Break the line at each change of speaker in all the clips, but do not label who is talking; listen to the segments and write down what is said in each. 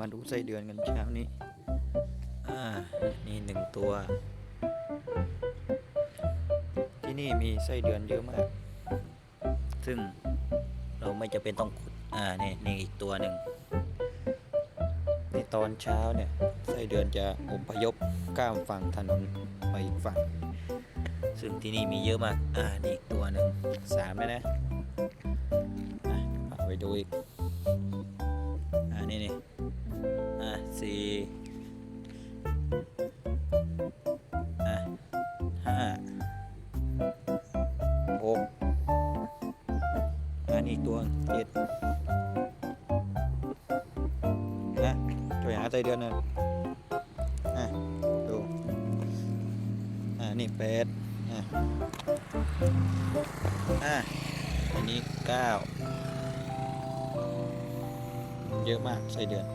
มาดูไส้เดือนกันเช้านี้ อ่า นี่หนึ่งตัว ที่นี่มีไส้เดือนเยอะมาก ซึ่งเราไม่จะเป็นต้องขุด อ่า นี่นี่อีกตัวหนึ่งในตอนเช้าเนี่ย ไส้เดือนจะอพยพข้ามฝั่งถนนไปอีกฝั่ง ซึ่งที่นี่มีเยอะมาก อ่า นี่อีกตัวหนึ่งสามแล้วนะไปดูอีก อ่า นี่นี่ อีกตัวเจ็ดนะตัวอย่างไส้เดือนนะอะดูอ่านี่แปดอะอะอันนี้เก้าเยอะมากไส้เดือน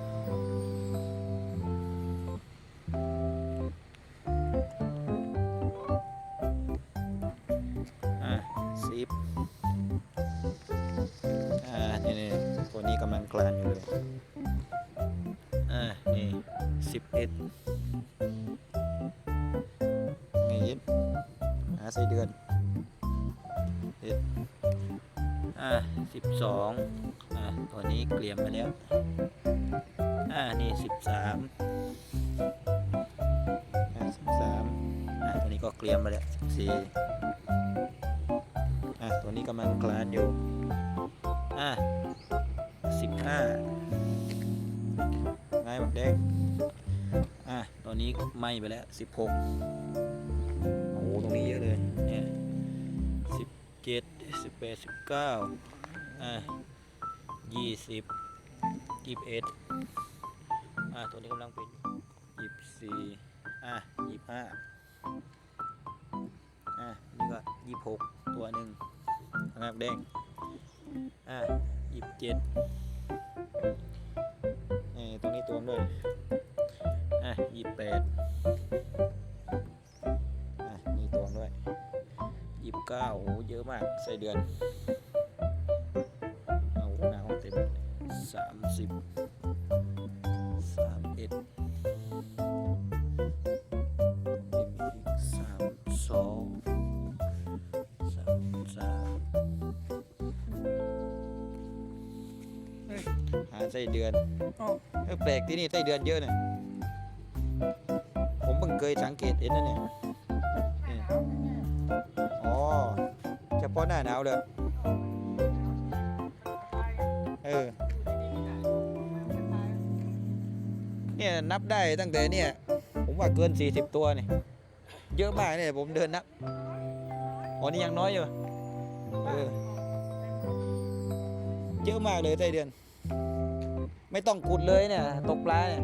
อะสิบ สิบเอ็ดนี่ยิดหาไส้เดือนเอ็ดอ่าสิบสองอ่าตัวนี้เกลี่ยมไปแล้ว อ่า นี่สิบสามอ่าสิบสามอ่าตัวนี้ก็เกลี่ยมไปแล้วสิบสี่อะตัวนี้กำลังคลานอยู่ อะสิบห้าไงบักเด็ก อะตอนนี้ไหม้ไปแล้วสิบหกโอ้โหตรงนี้เยอะเลยเนี่ยสิบเจ็ดสิบแปดสิบเก้าอะยี่สิบยี่สิบเอ็ดอะตัวนี้กำลังเป็นยี่สิบสี่อะยี่สิบห้าอะนี่ก็ยี่หกตัวหนึ่งงากแดงอะยี่สิบเจ็ดนี่ตรงนี้ตัวด้วยอะยี่สิบ แปดมีตัวด้วยยี่สิบเก้าโอ้เยอะมากใส่เดือน เอาหน้าห้องเต็มสามสิบสามเอ็ดสามสองสามสามหาไส้เดือน
อ
เออแปลกที่นี่ไส้เดือนเยอะเนี่ย เคยสังเกตเห็นนะเนี่ยอ๋อเฉพาะหน้าหนาวเลยเออเนี่ยนับได้ตั้งแต่เนี่ย ผมว่าเกิน 40 ตัวเนี่ยเยอะมากเนี่ยผมเดินนับอ๋อนี่ยังน้อยอยู่เออเยอะมากเลยไส้เดือน ไม่ต้องขุดเลยเนี่ย ตกปลาเนี่ย